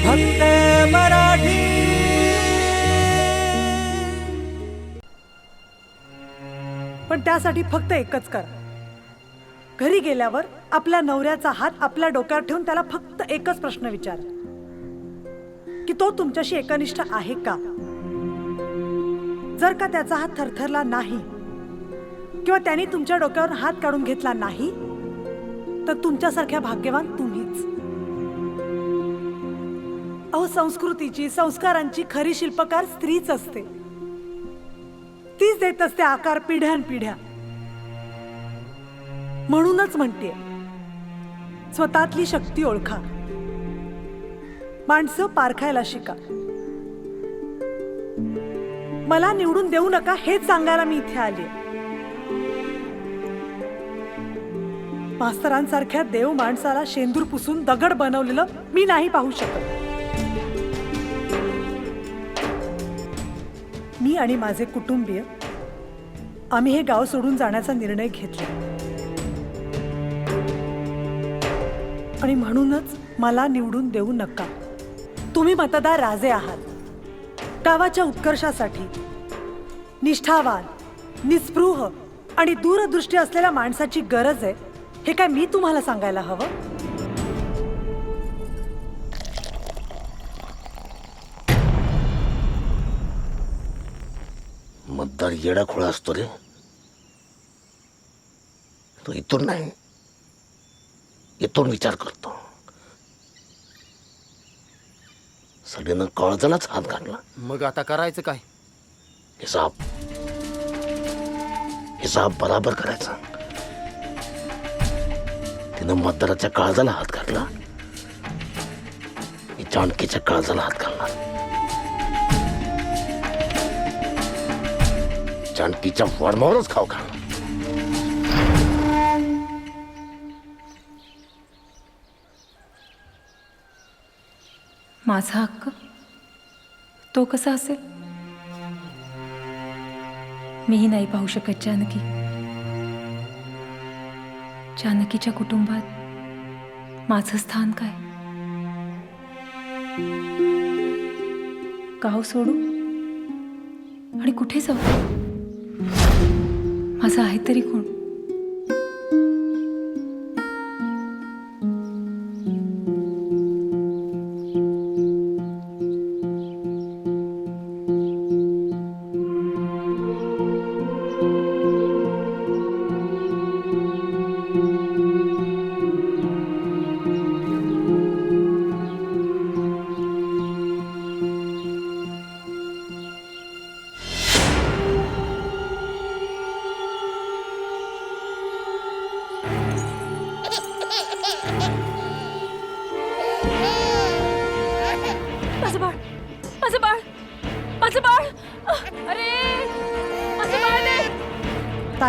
फक्त मराठी. पण त्यासाठी फक्त एकच करा. घरी गेल्यावर आपल्या नवऱ्याचा हात आपल्या डोक्यावर ठेवून त्याला फक्त एकच प्रश्न विचार. की तो तुमच्याशी एकनिष्ठ आहे का? जर का त्याचा हात थरथरला नाही किंवा त्यांनी तुमच्या डोक्यावर हात काढून घेतला नाही तर तुमच्यासारख्या भाग्यवान तुम अहो संस्कृतीची संस्कारांची खरी शिल्पकार स्त्रीच असते. तीच देत असते आकार पिढ्यानपिढ्या. म्हणूनच म्हणते स्वतःतली शक्ती ओळखा. माणसं पारखायला शिका. मला निवडून देऊ नका हेच सांगायला मी इथे आले मास्तरांसारख्या देव माणसाला शेंदूर पुसून दगड बनवलेलं मी नाही पाहू शकत. मी आणि माझे कुटुंबीय आम्ही हे गाव सोडून जाण्याचा निर्णय घेतला. आणि म्हणूनच मला निवडून देऊ नका. तुम्ही मतदार राजे आहात. गावाच्या उत्कर्षासाठी निष्ठावान निस्पृह आणि दूरदृष्टी असलेल्या माणसाची गरज आहे हे काय मी तुम्हाला सांगायला हवं? मतदार येडा खोळा असतो रे. तो इथून नाही इथून विचार करतो. सगळ्यांना कळजलाच हात घातला. मग आता करायचं काय? हिसाब हिसाब बराबर करायचा. तिनं मतदाराच्या काळजाला हात घातला. मी काळजाला हात घालणार. जानकीच्या वर्मावरच खाऊ घालणार माझा हक्क? तो कसा असेल? मीही नाही पाहू शकत जानकी. जानकीच्या कुटुंबात माझं स्थान काय? गाव सोडू? आणि कुठे जाऊ? माझं आहे तरी कोण?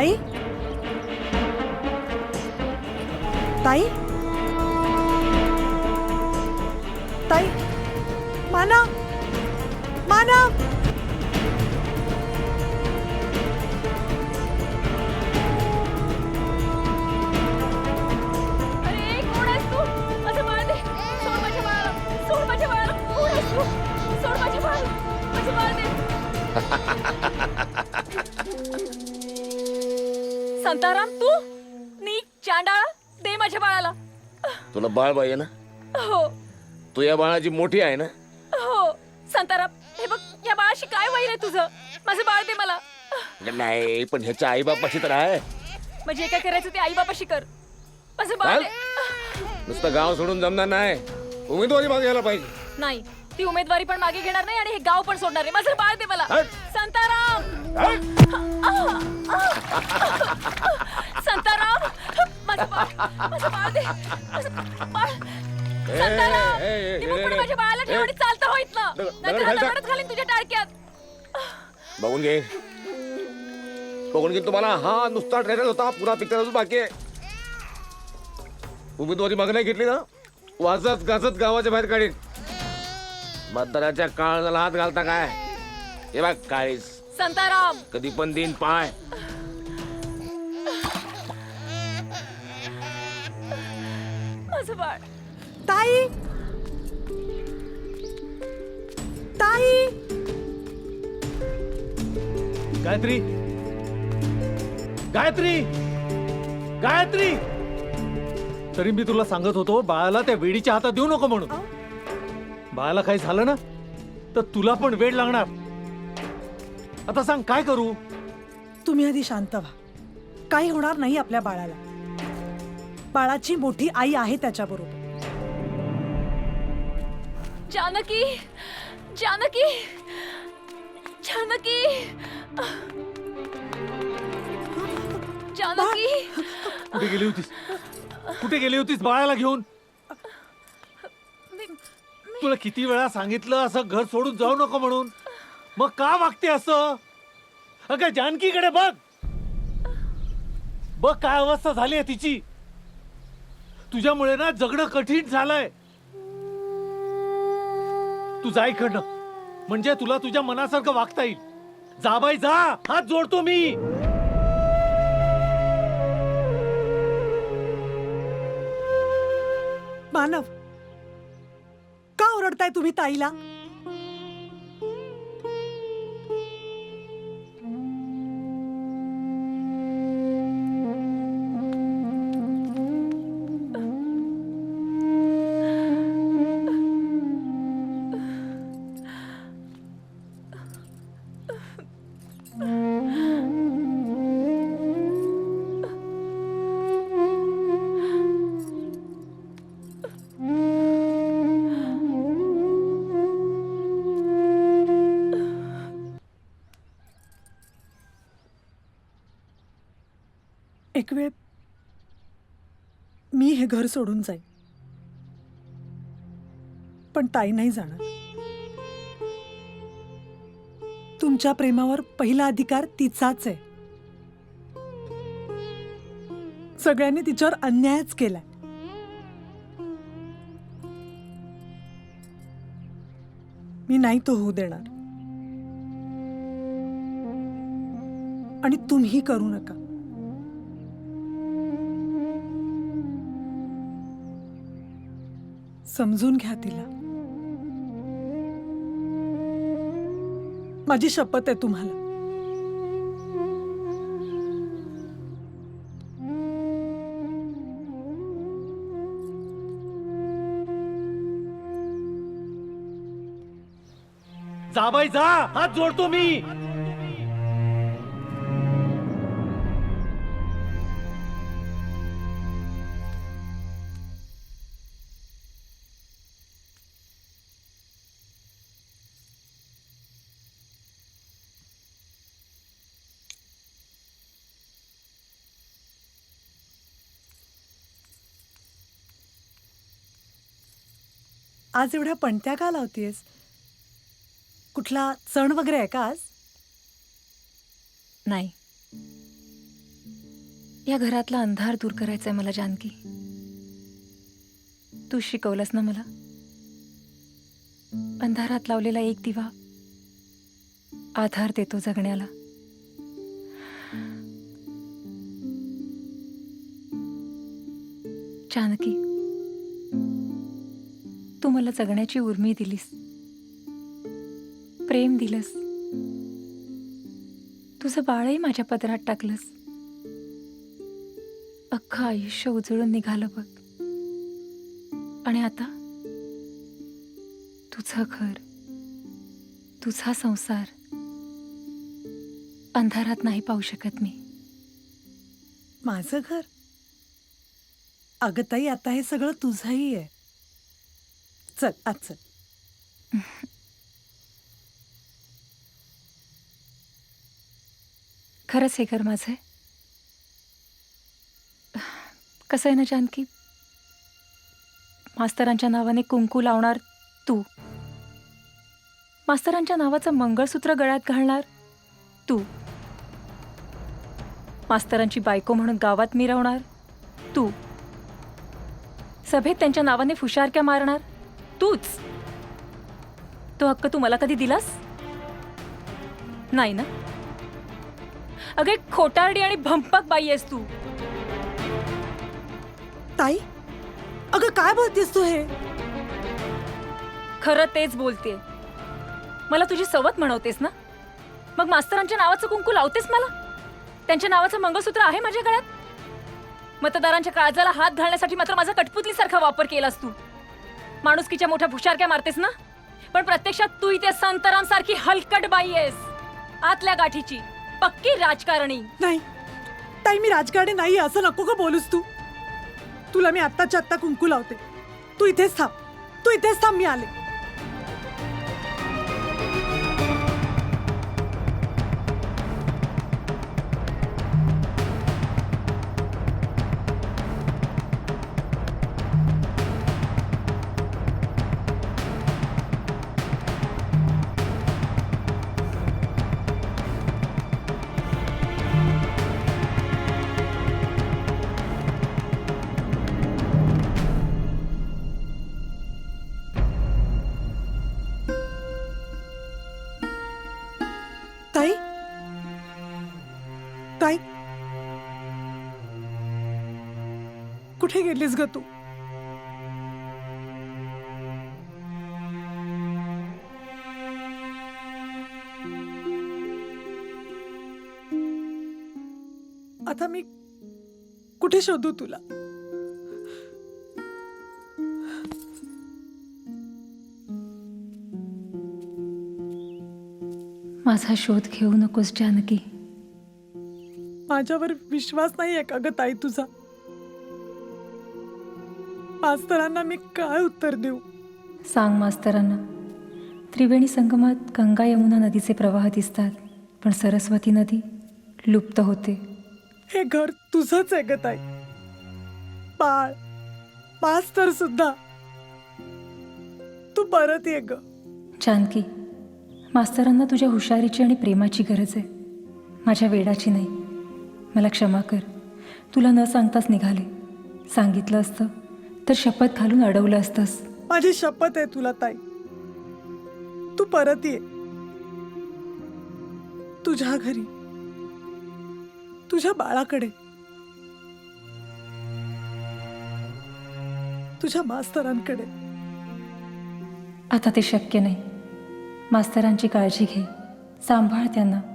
ताई संताराम तू? नी चांडाळा दे माझ्या बाळाला. तुला बाळ बाई आहे ना? हो. तू या बाळाची मोठी आहे ना? हो. संताराम हे बघ या बाळाशी काय वैर आहे तुझं? माझं बाळ दे मला. नाही पण ह्याच्या आई बापाशी तर आहे. म्हणजे काय करायचं ते आई बापाशी कर. माझं बाळ. दे. नुसतं गाव सोडून जमणार नाही. उमेदवारी मागे घ्यायला पाहिजे. नाही ती उमेदवारी पण मागे घेणार नाही आणि हे गाव पण सोडणार नाही. माझं बाळ दे मला. हट. संताराम! संताराम माझं बाळ माझं बाळ दे माझं बाळ संताराम ए, ए, ए, ती मुकुट ए, माझ्या बाळाला ए. ठेव आणि चालता होईत ना दगड- नाहीतर दगड घालता. दगडच घालीन तुझ्या टाळक्यात बघून घे बघून घे तुम्हाला हा नुसता ट्रेलर होता पुन्हा पिक्चर अजून बाकी आहे उमेदवारी मागणी नाही घेतली ना वाजत गाजत गावाच्या बाहेर काढीन मतदाराच्या काळजाला हात घालता काय हे बघ काळीस संताराम कधी पण दिन पाय माझं बाळ ताई? ताई? गायत्री. गायत्री. गायत्री. तरी मी तुला सांगत होतो बाळाला त्या वेडीच्या हातात देऊ नको म्हणून. बाळाला काही झालं ना तर तुला पण वेळ लागणार. आता सांग काय करू? तुम्ही आधी शांत व्हा. काही होणार नाही आपल्या बाळाला. बाळाची मोठी आई आहे त्याच्याबरोबर. जानकी जानकी जानकी. जानकी. कुठे गेली होतीस? कुठे गेली होतीस बाळाला घेऊन? तुला किती वेळा सांगितलं असं घर सोडून जाऊ नको म्हणून. मग का वागते असं? अगं जानकीकडे बघ. बघ काय अवस्था झाली आहे तिची. तुझ्यामुळे ना जगणं कठीण झालंय. तू जा इकडनं म्हणजे तुला तुझ्या मनासारखं वागता येईल. जा बाई जा. हात जोडतो मी. मानव का ओरडताय तुम्ही ताईला? सोडून जाईन पण ताई नाही जाणार. तुमच्या प्रेमावर पहिला अधिकार तिचाच आहे. सगळ्यांनी तिच्यावर अन्यायच केलाय. मी नाही तो होऊ देणार. आणि तुम्ही करू नका. समजून घ्या तिला. माझी शपथ आहे तुम्हाला. जा बाई जा. हात जोडतो मी. आज एवढ्या पणत्या का लावतीयस कुठला सण वगैरे आहे का आज? नाही. या घरातला अंधार दूर करायचा आहे मला जानकी. तू शिकवलंस ना मला? अंधारात लावलेला एक दिवा आधार देतो जगण्याला. जानकी तू मला जगण्याची उर्मी दिलीस. प्रेम दिलंस. तुझं बाळही माझ्या पदरात टाकलंस. अख्खं आयुष्य उजळून निघालं बघ. आणि आता? तुझं घर तुझा संसार अंधारात नाही पाहू शकत मी. माझं घर? अगं ताई आता हे सगळं तुझंही आहे. चल आज चल. खरंच हे घर माझं आहे. कसं आहे ना जानकी? मास्तरांच्या नावाने कुंकू लावणार तू. मास्तरांच्या नावाचं मंगळसूत्र गळ्यात घालणार तू. मास्तरांची बायको म्हणून गावात मिरवणार तू. सभेत त्यांच्या नावाने फुशारक्या मारणार तूच. तो हक्क तू मला कधी दिलास? नाही ना? अगे खोटारडी आणि भंपक बाई आहेस तू. ताई अगं काय बोलतेस तू हे? खरं तेच बोलते मला तुझी सवत म्हणवतेस ना? मग मास्तरांच्या नावाचं कुंकू लावतेस मला? त्यांच्या नावाचं मंगळसूत्र आहे माझ्या गळ्यात? मतदारांच्या काळजाला हात घालण्यासाठी मात्र माझा कठपुतलीसारखा वापर केलास तू. माणुसकीच्या मोठ्या भुशारक्या मारतेस ना? पण प्रत्यक्षात तू इथे संतरामसारखी हलकट बाई आहेस. आतल्या गाठीची पक्की राजकारणी. नाही. ताई मी राजकारणी नाही असं नको का बोलूस तू. तुला मी आत्ताच्या आत्ता कुंकू लावते. तू इथेच थांब. तू इथेच थांब मी आले. ताई. कुठे गेलीस ग तू? आता मी कुठे शोधू तुला? माझा शोध घेऊ नकोस जानकी. माझ्यावर विश्वास नाही आहे का ग ताई तुझा? मास्तरांना मी काय उत्तर देऊ? सांग मास्तरांना. त्रिवेणी संगमात गंगा यमुना नदीचे प्रवाह दिसतात पण सरस्वती नदी लुप्त होते. हे घर तुझंच आहे ग ताई. बाळ मास्तर सुद्धा. तू परत ये ग. जानकी मास्तरांना तुझ्या हुशारीची आणि प्रेमाची गरज आहे. माझ्या वेडाची नाही. मला क्षमा कर. तुला न सांगताच निघाले. सांगितलं असतं तर शपथ घालून अडवलं असतंस. माझी शपथ आहे तुला ताई. तू परत ये. तुझ्या घरी. तुझ्या बाळाकडे. तुझ्या मास्तरांकडे. आता ते शक्य नाही. मास्तरांची काळजी घे. सांभाळ त्यांना.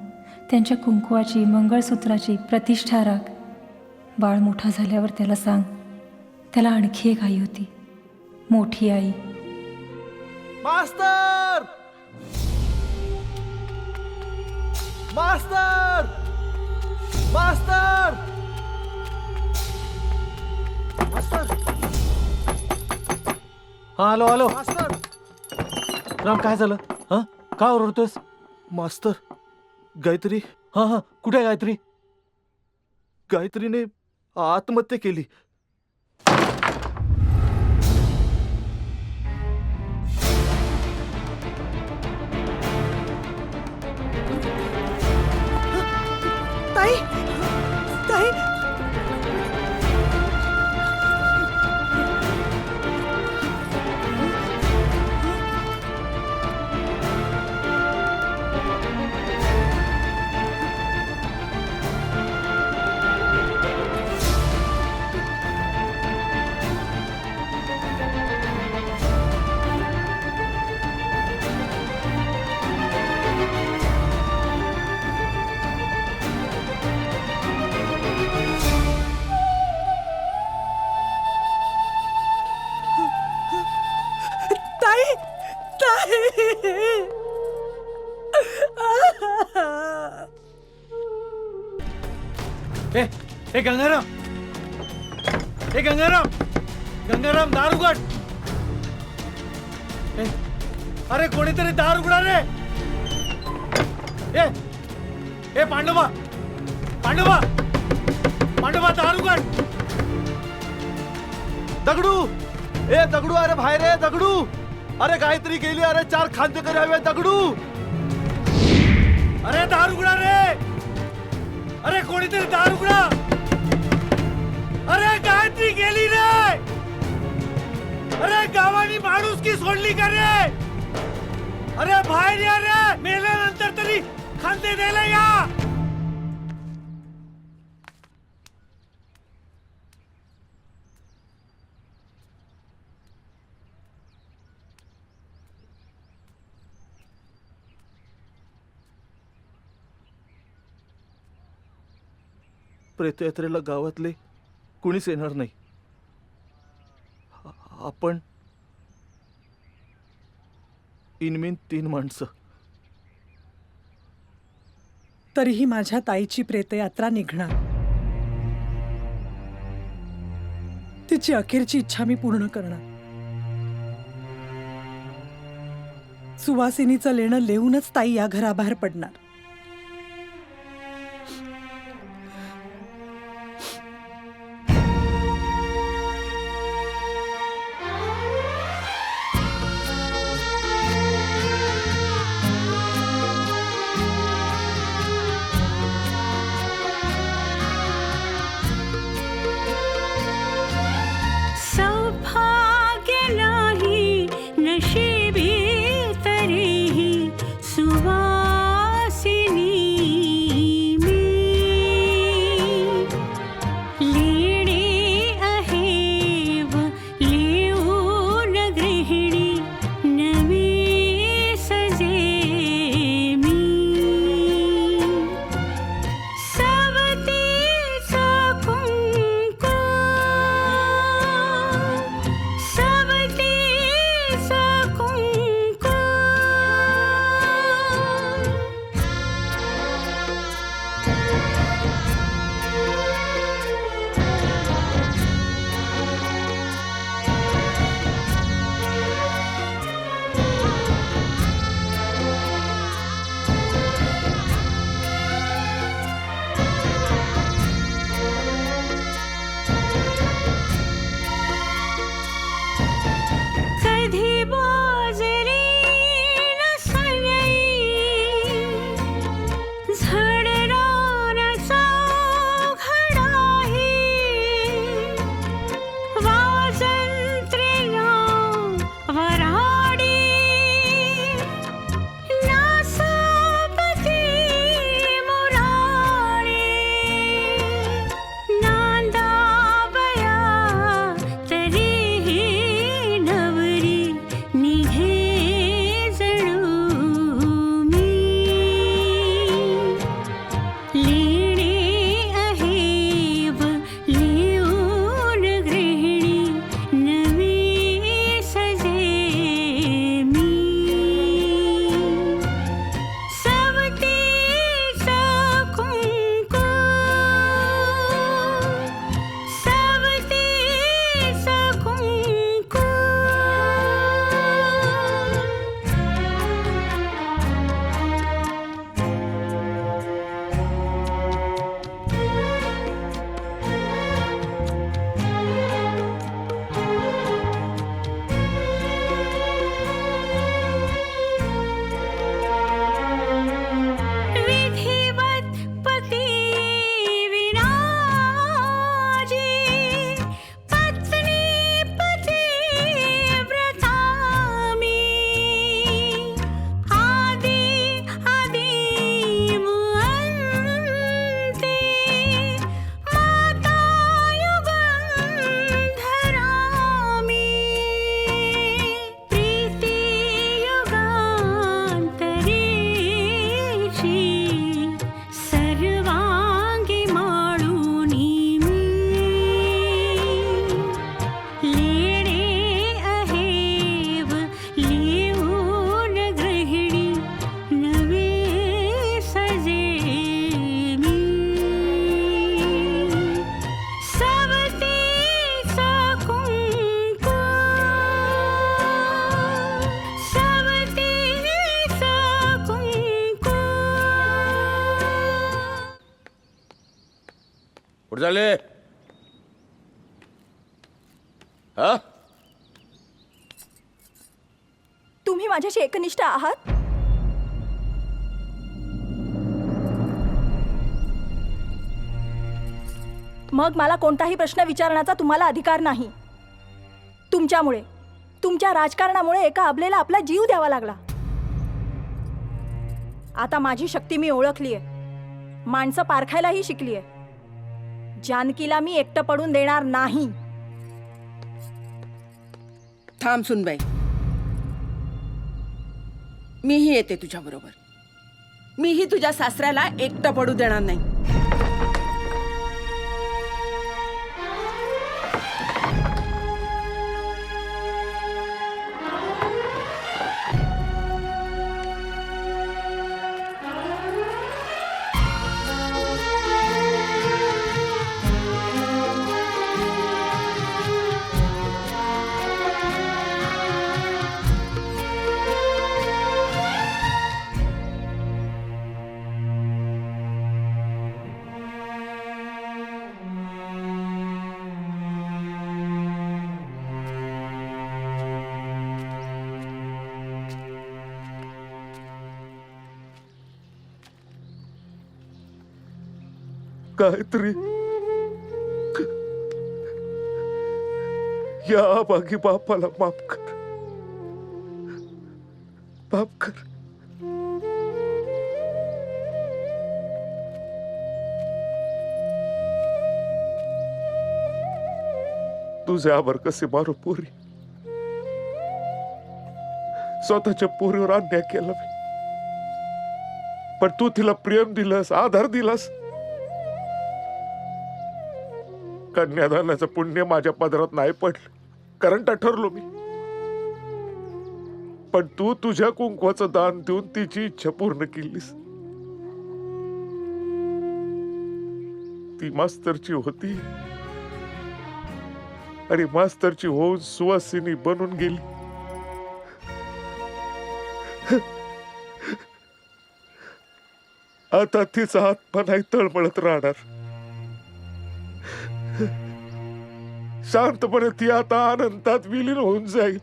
त्यांच्या कुंकुवाची मंगळसूत्राची प्रतिष्ठा राख बाळ मोठा झाल्यावर त्याला सांग. त्याला आणखी एक आई होती. मोठी आई. मास्तर! मास्तर! मास्तर! मास्तर! हा हॅलो हॅलो. मास्तर! राम काय झालं? हा? का ओरडतोयस? मास्तर! गायत्री? हा हा कुठे आहे गायत्री? गायत्रीने आत्महत्या केली. ताई ताई ताई ए गंगाराम गंगाराम दार उघड. ए, अरे कोणीतरी दार उघडा रे. ए ए पांडवा पांडवा पांडवा दार उघड. दगडू ए दगडू अरे बाहेर आहे दगडू. अरे गायत्री गेली अरे चार खाद्य हवे दगडू. अरे दार उघडा रे. अरे कोणीतरी दार उघडा. अरे गायत्री गेली रे! अरे गावानी माणूस की सोडली का रे? अरे बाहेर या रे! मेल्यानंतर तरी खांदे द्यायला या! प्रेतयात्रेला गावातले कुणीच येणार नाही. आपण इनमिन तीन माणसं. तरीही माझ्या ताईची प्रेतयात्रा निघणार. तिची अखेरची इच्छा मी पूर्ण करणार. सुवासिनीचं लेणं लिहूनच ताई या घराबाहेर पडणार. तुम्ही एकनिष्ठ आहात? मग मला कोणताही प्रश्न विचारण्याचा तुम्हाला अधिकार नाही. तुमच्यामुळे तुमच्या राजकारणामुळे एका अबलेला आपला जीव द्यावा लागला. आता माझी शक्ती मी ओळखलीय. माणसं पारखायलाही शिकलीय. जानकीला मी एकटं पडून देणार नाही. थांब सुनबाई. मीही येते तुझ्याबरोबर. मीही तुझ्या सासऱ्याला एकटं पडू देणार नाही. गायत्री या बागी बापाला माफ कर. माफ कर. तुझे आभार कसे मारू पोरी? स्वतःच्या पोरीवर अन्याय केला मी. पण तू तिला प्रेम दिलंस आधार दिलास. कन्यादानाचं पुण्य माझ्या पदरात नाही पडलं. कारण ठरलो मी. पण तू तुझ्या कुंकवाचं दान देऊन तिची इच्छा पूर्ण केलीस. ती मास्तरची होती. आणि मास्तरची होऊन सुवासिनी बनून गेली. आता तिचा आत्मा नाही तळमळत राहणार. शांतपणे ती आता आनंदात विलीन होऊन जाईल.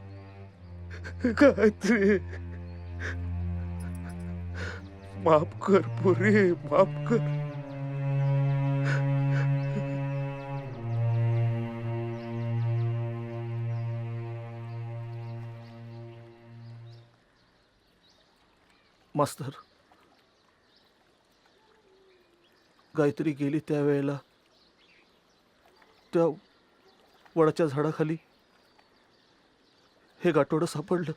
गायत्री. माफ कर पुरे माफ कर. मास्तर गायत्री गेली त्यावेळेला. त्या वडाच्या झाडाखाली हे गाठोडं सापडलं.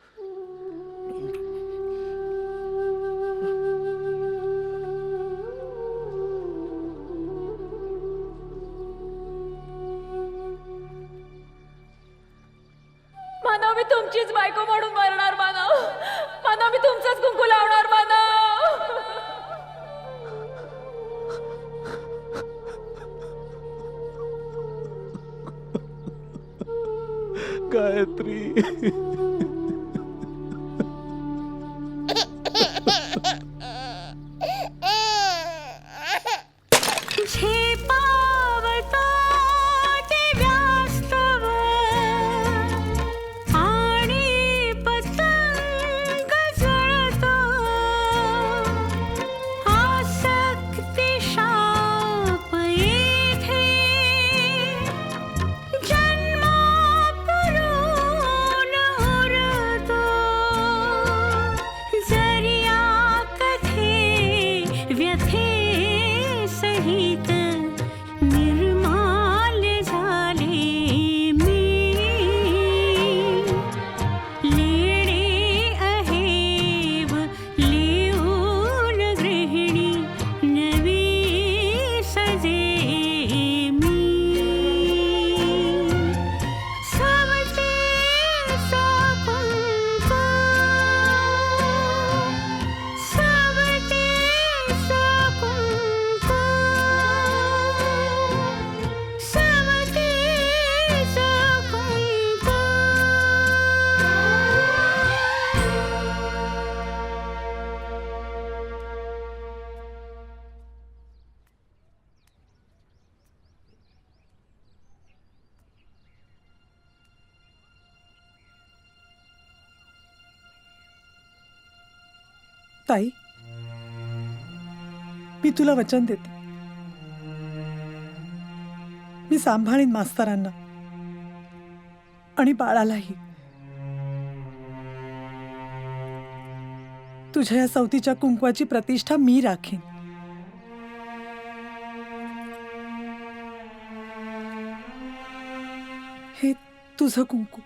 गायत्री. साई मी तुला वचन देते. मी सांभाळीन मास्तरांना. आणि बाळालाही. तुझ्या या सवतीच्या कुंकवाची प्रतिष्ठा मी राखीन. हे तुझं कुंकू.